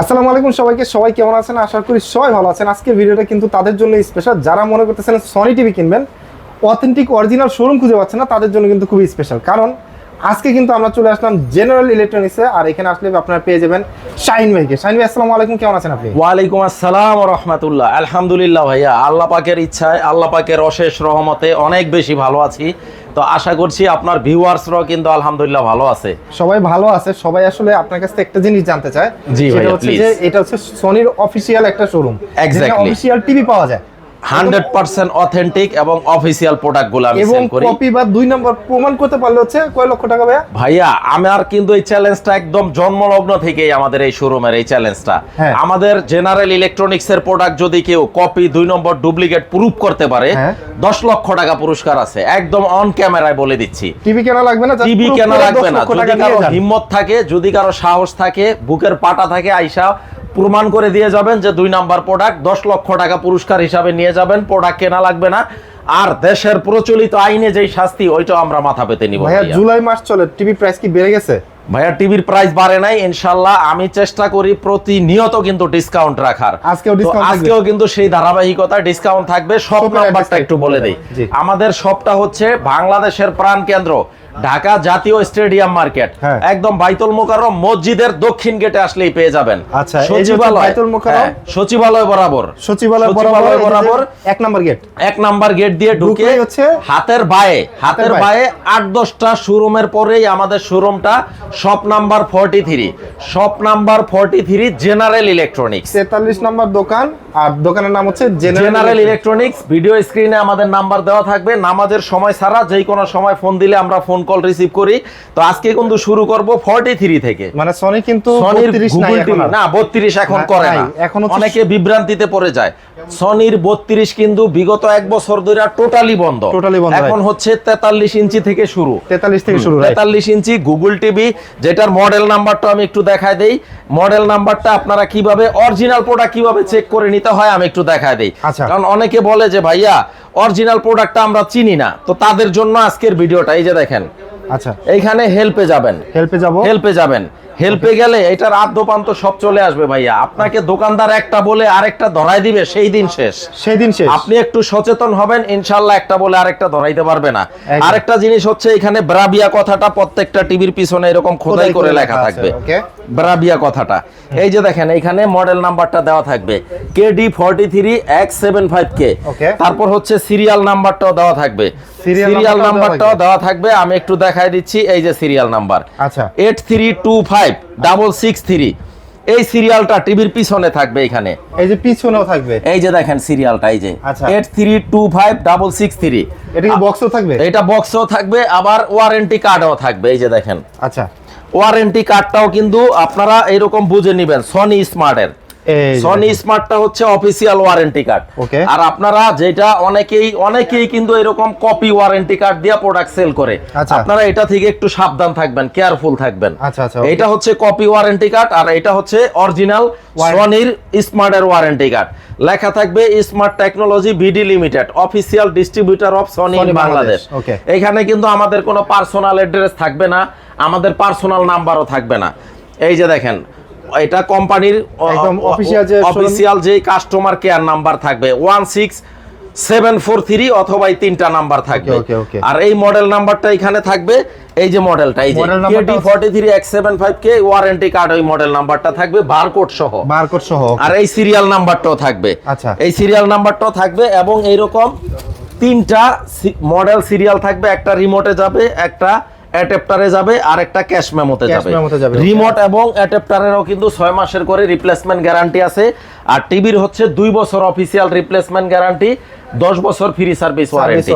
আসসালামু আলাইকুম সবাইকে, সবাই কেমন আছেন? আশা করি সবাই ভালো আছেন। আজকের ভিডিওটা কিন্তু তাদের জন্য স্পেশাল যারা মনে করতেছেন সনি টিভি কিনবেন অথেন্টিক অরিজিনাল শোরুম খুঁজে পাচ্ছে না, তাদের জন্য কিন্তু খুবই স্পেশাল কারণ আজকে কিন্তু আমরা চলে আসলাম জেনারেল ইলেকট্রনিক্সে আর এখানে আসলে আপনারা পেয়ে যাবেন শাহিন ভাইকে। শাহিন ভাই আসসালামু আলাইকুম কেমন আছেন আপনি? ওয়ালাইকুম আসসালাম রহমতুল্লাহ। আলহামদুলিল্লাহ ভাইয়া আল্লাহ পাকের ইচ্ছায় আল্লাহ পাকের অশেষ রহমতে অনেক বেশি ভালো আছি। তো আশা করছি আপনার ভিউয়ার্সরাও কিন্তু আলহামদুলিল্লাহ ভালো আছে। সবাই ভালো আছে সবাই আসলে আপনার কাছ একটা জিনিস জানতে চায়। জি ভাইয়া, হচ্ছে যে এটা হচ্ছে সনির অফিসিয়াল একটা শোরুম Exactly. অফিসিয়াল টিভি পাওয়া যায়। হান্ড্রেড পার্সেন্ট অথেন্টিক এবং অফিসিয়াল আমি সেল করি। কপি বা দুই নম্বর প্রমাণ করতে পারলে হচ্ছে কয় লক্ষ টাকা ভাইয়া? ভাইয়া আমার কিন্তু এই চ্যালেঞ্জটা একদম জন্মলগ্ন থেকেই আমাদের এই শোরুমের এই চ্যালেঞ্জটা। হ্যাঁ। আমাদের জেনারেল ইলেকট্রনিক্স এর প্রোডাক্ট যদি কেউ কপি দুই নম্বর ডুপ্লিকেট প্রুফ করতে পারে হ্যাঁ। দশ লক্ষ টাকা পুরস্কার আছে। একদম অন ক্যামেরায় বলে দিচ্ছি। টিভি কেনা লাগবে না? টিভি কেন লাগবে না। যদি কারও হিম্মত থাকে যদি কারও সাহস থাকে বুকের পাটা থাকে আইসা প্রমাণ করে দিয়ে যাবেন যে দুই নাম্বার প্রোডাক্ট দশ লক্ষ টাকা পুরস্কার হিসাবে নিয়ে যাবেন প্রোডাক্ট কেনা লাগবে না। আর দেশের প্রচলিত আইনে যেই শাস্তি ওইটাও আমরা মাথা পেতে নিব ভাইয়া। জুলাই মাস চলে টিভি প্রাইস কি বেড়ে গেছে? ভাইয়া টিভির প্রাইস বাড়ে নাই ইনশাল্লাহ আমি চেষ্টা করি প্রতিনিয়ত কিন্তু ডিসকাউন্ট রাখার। আজকেও কিন্তু সেই ধারাবাহিকতা ডিসকাউন্ট থাকবে। সব নাম্বারটা একটু বলে দেই। আমাদের সবটা হচ্ছে বাংলাদেশের প্রাণ কেন্দ্র ঢাকা জাতীয় স্টেডিয়াম মার্কেট। হ্যাঁ। একদম বাইতুল মোকাররম মসজিদের দক্ষিণ গেটে আসলেই পেয়ে যাবেন। আচ্ছা, সচিবালয়। বাইতুল মোকাররম? হ্যাঁ, সচিবালয় বরাবর। সচিবালয় বরাবর বরাবর। এক নাম্বার গেট। এক নাম্বার গেট দিয়ে ঢুকে হচ্ছে হাতের বায়ে হাতের বায়ে। আট দশটা শোরুমের পরেই আমাদের শোরুমটা shop number forty three shop number forty three general electronics তেতাল্লিশ নাম্বার দোকান আর দোকানের নাম হচ্ছে জেনারেল ইলেকট্রনিক্স ভিডিও স্ক্রিনে আমাদের নাম্বার দেওয়া থাকবে। নামাজের সময় ছাড়া যে কোনো সময় ফোন দিলে আমরা ফোন কল রিসিভ করি। তো আজকে কিন্তু শুরু করব ফর্টি থ্রি থেকে। মানে সনি কিন্তু 32 নাই এখন না বত্রিশ এখন করে না। এখন অনেকে বিভ্রান্তিতে পড়ে যায়। সনির বত্রিশ কিন্তু বিগত এক বছর ধরে টোটালি বন্ধ। Totally বন্ধ, এখন হচ্ছে তেতাল্লিশ ইঞ্চি থেকে শুরু। 43 থেকে শুরু right? তেতাল্লিশ ইঞ্চি গুগল টিভি যেটার মডেল নাম্বারটা আমি একটু দেখায় দেই। মডেল নাম্বারটা আপনারা কীভাবে অরিজিনাল প্রোডাক্ট কীভাবে চেক করে নিতে হয় আমি একটু দেখায় দেই। আচ্ছা। কারণ অনেকে বলে যে ভাইয়া অরিজিনাল প্রোডাক্টটা আমরা চিনি না। তো তাদের জন্য আজকের ভিডিওটা এই যে দেখেন। আচ্ছা। এইখানে হেল্পে যাবেন। হেল্পে যাব? হেল্পে যাবেন। হেল্পে গেলে এটার আদ্যপান্ত সব চলে আসবে ভাইয়া। আপনাকে দোকানদার একটা বলে আরেকটা ধরাই দিবে সেই দিন শেষ। সেই দিন শেষ। আপনি একটু সচেতন হবেন ইনশাল্লাহ একটা বলে আরেকটা ধরাইতে পারবে না। আরেকটা জিনিস হচ্ছে এখানে ব্রাবিয়া কথাটা প্রত্যেকটা টিভির পিছনে এরকম খোদাই করে লেখা থাকবে? ব্রাবিয়া কথাটা। এই যে দেখেন এখানে মডেল নাম্বারটা দেওয়া থাকবে। KD forty three X seven five K তারপর হচ্ছে সিরিয়াল নাম্বারটাও দেওয়া থাকবে। সিরিয়াল নাম্বারটাও দেওয়া থাকবে। আমি একটু দেখাই দিচ্ছি এই যে সিরিয়াল নাম্বার আচ্ছা। Eight three two five double six three এই সিরিয়ালটা টিভির পিছনে থাকবে এখানে। এই যে পিছনেও থাকবে? এই যে দেখেন সিরিয়ালটা এই যে। Eight three two five double six three এটা কি বক্সও থাকবে? এটা বক্সও থাকবে আবার ওয়ারেন্টি কার্ডও থাকবে এই যে দেখেন। আচ্ছা। ওয়ারেন্টি কার্ডটাও কিন্তু আপনারা এরকম বুঝে নেবেন সনি স্মার্টের সনি। স্মার্টটা হচ্ছে অফিসিয়াল ওয়ারেন্টি কার্ড. আর আপনারা যেটা অনেকেই অনেকেই কিন্তু এরকম কপি ওয়ারেন্টি কার্ড দিয়ে প্রোডাক্ট সেল করে আচ্ছা। আপনারা এটা থেকে একটু সাবধান থাকবেন কেয়ারফুল থাকবেন আচ্ছা, আচ্ছা. এটা হচ্ছে কপি ওয়ারেন্টি কার্ড আর এটা হচ্ছে অরিজিনাল সনির স্মার্টের ওয়ারেন্টি কার্ড লেখা থাকবে smart technology BD limited official distributor of Sony Bangladesh, এখানে কিন্তু আমাদের কোনো পার্সোনাল অ্যাড্রেস থাকবে না আমাদের পার্সোনাল নাম্বারও থাকবে না এই যে দেখেন এটা কোম্পানির অফিসিয়াল যে কাস্টমার কেয়ার নাম্বার থাকবে। One six seven four three অথবা এই তিনটা নাম্বার থাকবে. আর এই মডেল নাম্বারটা এখানে থাকবে। এই যে মডেলটা এই যে KD forty three X seven five K warranty card ওই মডেল নাম্বারটা থাকবে বারকোড সহ। বারকোড সহ আর এই সিরিয়াল নাম্বারটাও থাকবে। আচ্ছা। এই সিরিয়াল নাম্বারটাও থাকবে এবং এইরকম তিনটা মডেল সিরিয়াল থাকবে। একটা রিমোটে যাবে একটা অ্যাডাপ্টারে যাবে আর একটা ক্যাশ মেমোতে যাবে. রিমোট এবং অ্যাডাপ্টারেরও কিন্তু ছয় মাসের করে রিপ্লেসমেন্ট গ্যারান্টি আছে। আর টিভির হচ্ছে দুই বছর অফিসিয়াল রিপ্লেসমেন্ট গ্যারান্টি দশ বছর ফ্রি সার্ভিস ওয়ারেন্টি।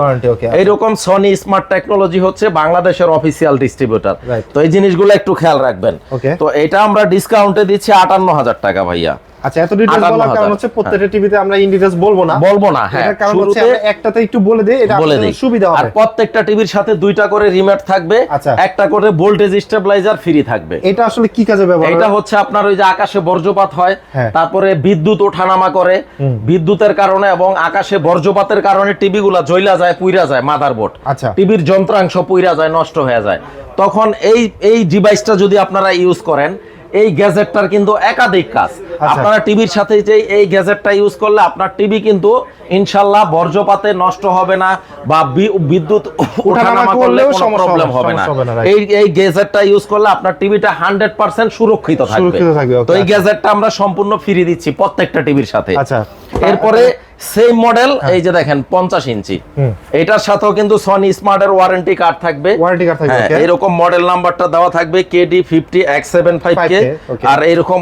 এইরকম সনি স্মার্ট টেকনোলজি হচ্ছে বাংলাদেশের অফিসিয়াল ডিস্ট্রিবিউটর. তো এই জিনিসগুলো একটু খেয়াল রাখবেন। তো এটা আমরা ডিসকাউন্টে দিচ্ছি আটান্ন হাজার টাকা ভাইয়া। আচ্ছা এত ডিটেইলস বলার কারণ হচ্ছে প্রত্যেকটা টিভিতে আমরা ইন ডিটেইলস বলব না। বলব না হ্যাঁ। কারণ হচ্ছে আমরা একটাতে একটু বলে দিই এটা আপনাদের সুবিধা আর প্রত্যেকটা টিভির সাথে দুইটা করে রিমোট থাকবে আচ্ছা। একটা করে ভোল্টেজ স্টেবিলাইজার ফ্রি থাকবে। এটা আসলে কি কাজে ব্যবহার এটা হয়? হচ্ছে আপনার ওই যে আকাশে বর্জ্যপাত হয় হ্যাঁ। তারপরে বিদ্যুৎ ওঠানামা করে। বিদ্যুতের কারণে এবং আকাশে বর্জ্যপাতের কারণে টিভি গুলা জ্বলা যায় পুইরা যায় মাদারবোর্ড। আচ্ছা। টিভির যন্ত্রাংশ পুইরা যায় নষ্ট হয়ে যায়। তখন এই এই ডিভাইসটা যদি আপনারা ইউজ করেন এই গ্যাজেটটার কিন্তু একাধিক কাজ। আপনারা টিভির সাথে যে এই গ্যাজেটটা ইউজ করলে আপনার টিভি কিন্তু ইনশাল্লাহ বর্জ্যপাতে নষ্ট হবে না বা বিদ্যুৎ ওঠানামা করলেও প্রবলেম হবে না. এই এই গ্যাজেটটা ইউজ করলে আপনার টিভিটা হান্ড্রেড পার্সেন্ট সুরক্ষিত থাকবে। তো এই আচ্ছা। গ্যাজেটটা আমরা সম্পূর্ণ ফ্রি দিচ্ছি প্রত্যেকটা টিভির সাথে। আচ্ছা এরপরে সেম মডেল এই যে দেখেন পঞ্চাশ ইঞ্চি। এটার সাথেও কিন্তু সনি স্মার্ট এর ওয়ারেন্টি কার্ড থাকবে হ্যাঁ, এরকম মডেল নাম্বারটা দেওয়া থাকবে KD fifty X seven five K আর এরকম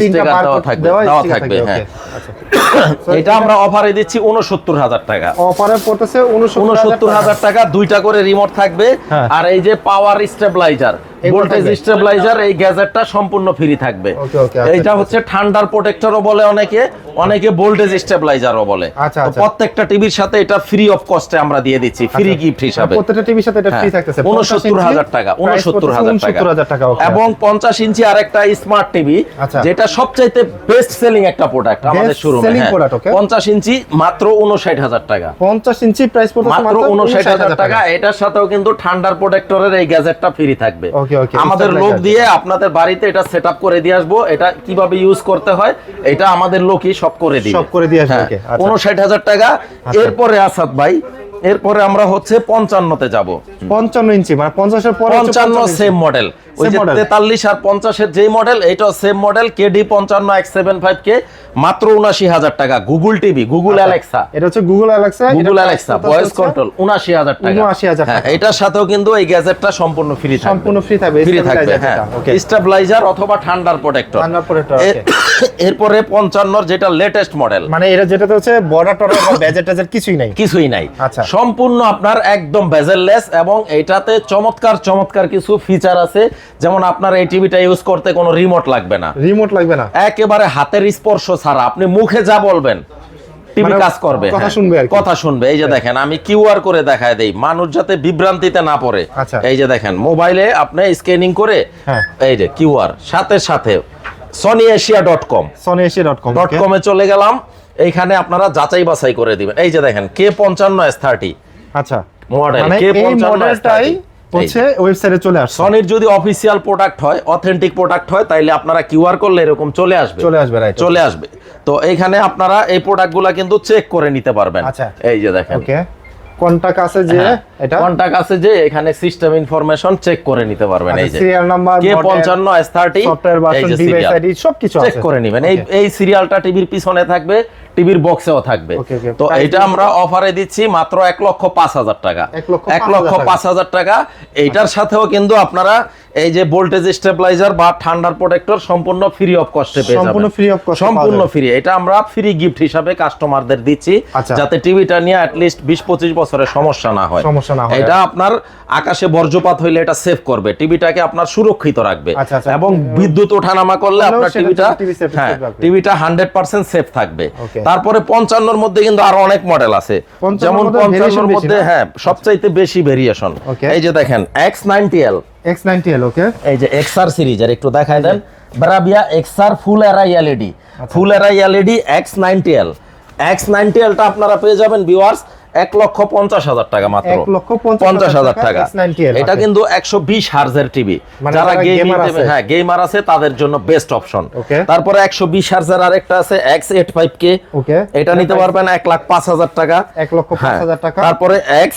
স্টিকার দেওয়া থাকবে দেওয়া থাকবে হ্যাঁ। আচ্ছা। এটা আমরা অফারে দিচ্ছি উনসত্তর হাজার টাকা। অফারে পড়তেছে উনসত্তর হাজার টাকা। দুইটা করে রিমোট থাকবে। হ্যাঁ। আর এই যে পাওয়ার স্টেবিলাইজার ভোল্টেজ। স্টেবিলাইজার এই গ্যাজেটটা সম্পূর্ণ ফ্রি থাকবে আচ্ছা, এইটা আচ্ছা। হচ্ছে ঠান্ডার প্রোটেক্টরও বলে অনেকে অনেকে ভোল্টেজ স্টেবিলাইজারও বলে আচ্ছা, আচ্ছা। প্রত্যেকটা টিভির সাথে এটা ফ্রি অফ কস্টে আমরা দিয়ে দিচ্ছি ফ্রি আচ্ছা। গিফট হিসাবে প্রত্যেকটা টিভির সাথে এটা ফ্রি হ্যাঁ, থাকতেছে টাকা টাকা এবং পঞ্চাশ ইঞ্চি আরেকটা স্মার্ট টিভি আচ্ছা। যেটা সবচাইতে বেস্ট সেলিং একটা প্রোডাক্ট আমাদের শোরুমে product, okay? পঞ্চাশ ইঞ্চি মাত্র উনষাট হাজার টাকা পঞ্চাশ ইঞ্চি প্রাইস পড়তেছে মাত্র টাকা এটার সাথেও কিন্তু ঠান্ডার প্রোটেক্টরের এই গ্যাজেটটা ফ্রি থাকবে okay, আমাদের লোক দিয়ে আপনাদের বাড়িতে এটা সেট করে দিয়ে আসব। এটা কীভাবে ইউজ করতে হয় এটা আমাদের লোকই সব করে দিয়ে সব করে দিয়ে আসবে, okay, আচ্ছা। উনষাট হাজার টাকা। এরপরে আসাদ ভাই এরপরে আমরা হচ্ছে পঞ্চান্নতে যাব। পঞ্চান্ন ইঞ্চি মানে পঞ্চাশের পঞ্চান্ন সেম মডেল ওই যে তেতাল্লিশ আর পঞ্চাশের যেই মডেল এটাও সেম মডেল কেডি পঞ্চান্ন এক্স সেভেন ফাইভ কে মাত্র উনাশি হাজার টাকা গুগল টিভি গুগল অ্যালেক্সা এটা হচ্ছে Google Alexa Google Alexa voice control উনাশি হাজার টাকা। 79,000 হ্যাঁ টাকা। এটার সাথেও কিন্তু এই গ্যাজেটটা সম্পূর্ণ ফ্রি থাকবে। সম্পূর্ণ free থাকবে, ফ্রি থাকবে হ্যাঁ। যেটা, স্টেবিলাইজার অথবা ঠান্ডার প্রোটেক্টর protector, okay. এরপরে পঞ্চান্নর যেটা লেটেস্ট মডেল মানে এটা যেটাতে হচ্ছে বর্ডার টর্ডার বা ব্যাজেট ট্যাজেট কিছুই নাই। কিছুই নাই। আচ্ছা। সম্পূর্ণ আপনার একদম বেজেললেস এবং এটাতে চমৎকার চমৎকার কিছু ফিচার আছে। যেমন আপনার এই টিভিটা ইউজ করতে কোনো রিমোট লাগবে না। রিমোট লাগবে না। একেবারে হাতের স্পর্শ ছাড়া আপনি মুখে যা বলবেন টিভি মানে কাজ করবে কথা হ্যাঁ। শুনবে কথা শুনবে এই যে দেখেন আমি কিউআর করে দেখায় দেই মানুষ যাতে বিভ্রান্তিতে না পড়ে। আচ্ছা। এই যে দেখেন মোবাইলে আপনি স্ক্যানিং করে হ্যাঁ। এই যে কিউআর সাথে সাথে Sony Asia dot com Sony Asia dot com dot কমে চলে গেলাম এইখানে আপনারা যাচাই বাছাই করে দিবেন। এই যে দেখেন কে পঞ্চান্ন এস থার্টি আচ্ছা। মডেল মানে কে এই পঞ্চান্ন হচ্ছে ওয়েবসাইটে চলে আসছে। সনির যদি অফিসিয়াল প্রোডাক্ট হয় অথেন্টিক প্রোডাক্ট হয় তাইলে আপনারা কিউআর করলে এরকম চলে আসবে। চলে আসবে রাইট চলে আসবে। তো এইখানে আপনারা এই প্রোডাক্টগুলো কিন্তু চেক করে নিতে পারবেন। আচ্ছা। এই যে দেখেন। ওকে কন্টাক্ট আছে যে এটা? কন্টাক্ট আছে যে এখানে সিস্টেম ইনফরমেশন চেক করে নিতে পারবেন। এই যে। সিরিয়াল নাম্বার কে পঞ্চান্ন S thirty software version device ID সবকিছু আছে। চেক করে নেবেন। এই এই সিরিয়ালটা টিভির পিছনে থাকবে। টিভির বক্সেও থাকবে. তো এটা আমরা অফারে দিচ্ছি মাত্র এক লক্ষ পাঁচ হাজার টাকা। এক লক্ষ পাঁচ হাজার টাকা। এইটার সাথেও কিন্তু আপনারা এই যে ভোল্টেজ স্টেবিলাইজার বা ঠান্ডার প্রোটেক্টর সম্পূর্ণ ফ্রি অফ কস্টে পেয়ে যাবেন। সম্পূর্ণ ফ্রি এটা আমরা ফ্রি গিফট হিসাবে কাস্টমারদের দিচ্ছি। আচ্ছা। যাতে টিভিটা নিয়ে অ্যাটলিস্ট বিশ পঁচিশ বছরের সমস্যা না হয়। সমস্যা না হয়। এটা আপনার আকাশে বর্জ্যপাত হইলে এটা সেভ করবে। টিভিটাকে আপনার সুরক্ষিত রাখবে। আচ্ছা, আচ্ছা। এবং বিদ্যুৎ ওঠানামা করলে আপনার টিভিটা হ্যাঁ টিভিটা হান্ড্রেড পার্সেন্ট সেফ থাকবে. তারপরে পঞ্চান্নর মধ্যে কিন্তু আরও অনেক মডেল আছে। যেমন পঞ্চান্নর মধ্যে হ্যাঁ সবচাইতে বেশি ভেরিয়েশন এই যে দেখেন X ninety L X ninety L okay এই যে এক্সআর সিরিজের একটু দেখায় দেন। ব্রাভিয়া এক্সআর ফুল এরাই এলইডি। ফুল এরাই LED X ninety L X ninety এলটা আপনারা পেয়ে যাবেন ভিউয়ার্স এক লক্ষ পঞ্চাশ হাজার টাকা মাত্র। লক্ষ পঞ্চাশ হাজার টাকা এটা কিন্তু একশো বিশ হার্জের টিভি মানে যারা আছে। হ্যাঁ গেমার আছে তাদের জন্য বেস্ট অপশন তারপরে একশো বিশ হার্জের আরেকটা আছে এক্স এইট ফাইভ কে এটা নিতে পারবেন এক লাখ পাঁচ হাজার টাকা। এক লক্ষ পাঁচ হ্যাঁ। হাজার টাকা। তারপরে এক্স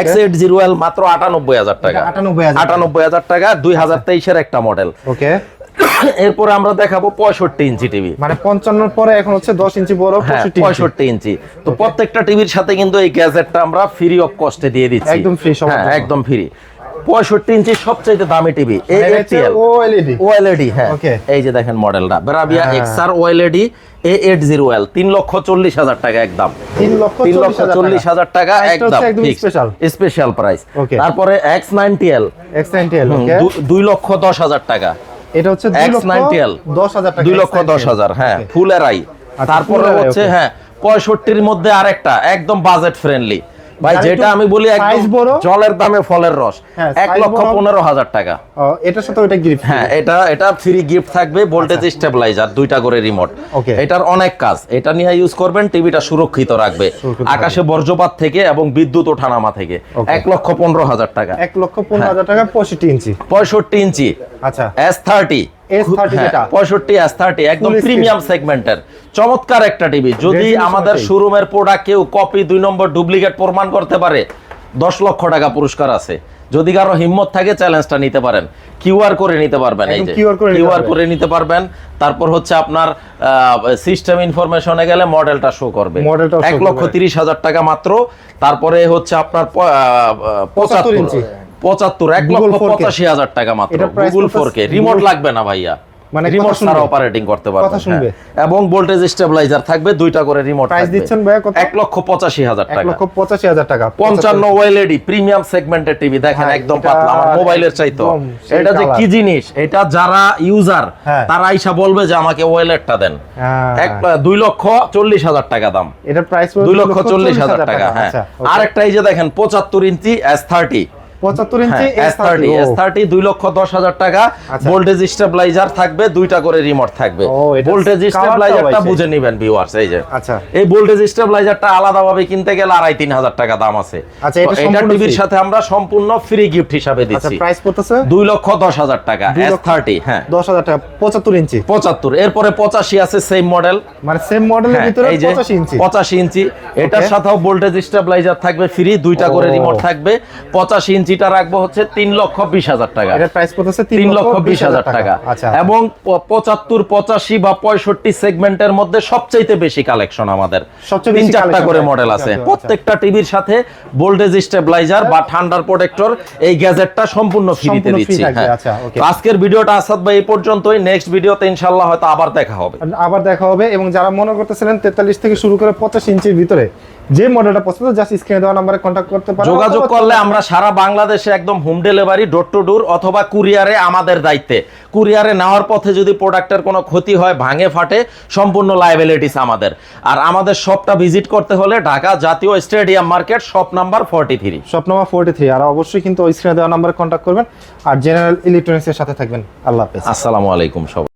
এক্স এইট এল মাত্র আটানব্বই হাজার টাকা। এটা 98,000 টাকা। আটানব্বই হাজার টাকা দুই হাজার তেইশের একটা মডেল ওকে এরপরে আমরা দেখাবো পঁয়ষট্টি ইঞ্চি টিভি। মানে পঞ্চান্নর পরে এখন হচ্ছে দশ ইঞ্চি বড় হ্যাঁ পঁয়ষট্টি ইঞ্চি। তো প্রত্যেকটা টিভির সাথে কিন্তু এই গ্যাজেটটা আমরা ফ্রি অফ কস্টে দিয়ে দিচ্ছি। একদম সবার হ্যাঁ একদম ফ্রি পঁয়ষট্টি ইঞ্চি সবচাইতে দামি টিভি ওএলইডি ওএলইডি হ্যাঁ। এই যে দেখেন মডেলটা বেরাবিয়া হ্যাঁ। XR OLED A eight zero L তিন লক্ষ চল্লিশ হাজার টাকা একদম। তিন লক্ষ চল্লিশ হাজার টাকা একদম হচ্ছে স্পেশাল প্রাইস তারপরে X ninety L X ninety L দুই লক্ষ দশ হাজার টাকা। এটা হচ্ছে দুই এক্স লক্ষ নাইনটি এল দশ হাজার টাকা দুই লক্ষ X90L দশ হাজার হ্যাঁ ফুল এরাই আই। তারপরে হচ্ছে. হ্যাঁ পঁয়ষট্টির মধ্যে আরেকটা একদম বাজেট ফ্রেন্ডলি ভাই যেটা আমি বলি একদম জলের দামে ফলের রস। হ্যাঁ, এক লক্ষ পনেরো হাজার টাকা। এটার সাথে ওইটা গিফট হ্যাঁ এটা এটা ফ্রি গিফট থাকবে ভোল্টেজ স্টেবিলাইজার দুইটা করে রিমোট এটার অনেক কাজ। এটা নিয়ে ইউজ করবেন টিভিটা সুরক্ষিত রাখবে। আকাশে বর্জ্যপাত থেকে এবং বিদ্যুৎ ওঠানামা থেকে। এক লক্ষ পনেরো হাজার টাকা। এক লক্ষ পনেরো হাজার টাকা পঁয়ষট্টি ইঞ্চি। পঁয়ষট্টি ইঞ্চি। আচ্ছা। এস থার্টি S30 যেটা? পঁয়ষট্টি এস থার্টি একদম। প্রিমিয়াম সেগমেন্টের চমৎকার একটা টিভি যদি আমাদের শোরুমের প্রোডাক্ট কেউ কপি দুই নম্বর ডুপ্লিকেট প্রমাণ করতে পারে দশ লক্ষ টাকা পুরস্কার আছে। যদি কারও হিম্মত থাকে চ্যালেঞ্জটা নিতে পারেন। কিউআর করে নিতে পারবেন এই যে। করে নিতে কিউআর পারবেন। করে নিতে পারবেন। তারপর হচ্ছে আপনার সিস্টেম ইনফরমেশনে গেলে মডেলটা শো করবে। এক লক্ষ তিরিশ হাজার টাকা মাত্র। তারপরে হচ্ছে আপনার পঁচাত্তর ইঞ্চি। পঁচাত্তর এক লক্ষ পঁচাশি হাজার টাকা মাত্র। গুগল ফোর কে রিমোট লাগবে না ভাইয়া। মানে রিমোট ছাড়া অপারেটিং করতে পারবেন কথা শুনবে? হ্যাঁ। এবং ভোল্টেজ স্টেবিলাইজার থাকবে দুইটা করে রিমোট Price দিচ্ছেন ভাইয়া কত? এক লক্ষ পঁচাশি হাজার এক টাকা। লক্ষ পঁচাশি হাজার টাকা। পঞ্চান্ন ওয়েলএডি প্রিমিয়াম সেগমেন্টের টিভি দেখেন হ্যাঁ, একদম এটা পাতলা আমার মোবাইলের চাইতো। এটা যে কি জিনিস? এটা যারা ইউজার হ্যাঁ। তারা আইসা বলবে যে আমাকে ওয়েলেটটা দেন। হ্যাঁ। এক দুই লক্ষ চল্লিশ হাজার টাকা দাম। এটার প্রাইস দুই লক্ষ চল্লিশ হাজার টাকা হ্যাঁ। আচ্ছা আর একটা এই যে দেখেন পঁচাত্তর ইঞ্চি এস থার্টি পঁচাত্তর inch S thirty S thirty দুই লক্ষ দশ হাজার টাকা। আচ্ছা। ভোল্টেজ স্টেবিলাইজার থাকবে দুইটা করে রিমোট থাকবে। ভোল্টেজ স্টেবিলাইজারটা বুঝে নিবেন ভিউয়ার্স এই যে। আচ্ছা। এই ভোল্টেজ স্টেবিলাইজারটা আলাদাভাবে কিনতে গেলে আড়াই তিন হাজার টাকা দাম আছে। আচ্ছা, এটা তো এটা সম্পূর্ণ টিভির সাথে আমরা সম্পূর্ণ ফ্রি গিফট হিসাবে আচ্ছা প্রাইস পড়তেছে? দুই লক্ষ দশ হাজার টাকা দুই এস লক্ষ- থার্টি হ্যাঁ। দশ হাজার টাকা পঁচাত্তর ইঞ্চি পঁচাত্তর এরপরে পঁচাশি আছে সেম মডেল মানে সেম মডেলের ভিতরে এই যে পঁচাশি ইঞ্চি ইঞ্চি এটার. সাথেও ভোল্টেজ স্টেবিলাইজার থাকবে ফ্রি দুইটা করে রিমোট থাকবে। পঁচাশি ইঞ্চিটা রাখব হচ্ছে তিন লক্ষ বিশ হাজার টাকা। প্রাইস পড়তেছে তিন লক্ষ বিশ হাজার টাকা। আচ্ছা এবং পঁচাত্তর পঁচাশি বা পঁয়ষট্টি সেগমেন্টের মধ্যে সবচাইতে বেশি কালেকশন আমাদের। তিন চারটা করে মডেল আছে। আচ্ছা, প্রত্যেকটা টিভির সাথে ভোল্টেজ স্টেবিলাইজার বা ঠান্ডার প্রোটেক্টর এই গ্যাজেটটা সম্পূর্ণ ফ্রিতে দিচ্ছি। হ্যাঁ। আচ্ছা, আজকের ভিডিওটা আসাদ ভাই এই পর্যন্তই। নেক্সট ভিডিওতে ইনশাল্লাহ হয়তো আবার দেখা হবে। আবার দেখা হবে এবং যারা মনে করতেছিলেন তেতাল্লিশ থেকে শুরু করে পঁচাশ ইঞ্চির ভিতরে যে মডেলটা পছন্দ জাস্ট স্ক্রিনে দেওয়া নাম্বারে কন্ট্যাক্ট করতে পারেন যোগাযোগ করলে আমরা সারা বাংলাদেশে একদম home delivery door to door অথবা কুরিয়ারে আমাদের দায়িত্বে। কুরিয়ারে নেওয়ার পথে যদি প্রোডাক্টের কোনো ক্ষতি হয় ভাঙে ফাটে সম্পূর্ণ লাইবিলিটিস আমাদের। আর আমাদের শপটা ভিজিট করতে হলে ঢাকা জাতীয় stadium market shop number forty three shop number forty three আর অবশ্যই কিন্তু ওই স্ক্রিনে দেওয়া নাম্বারে কন্ট্যাক্ট করবেন। আর জেনারেল ইলেকট্রনিক্সের সাথে থাকবেন। আল্লাহ হাফেজ। আসসালামু আলাইকুম সবাই।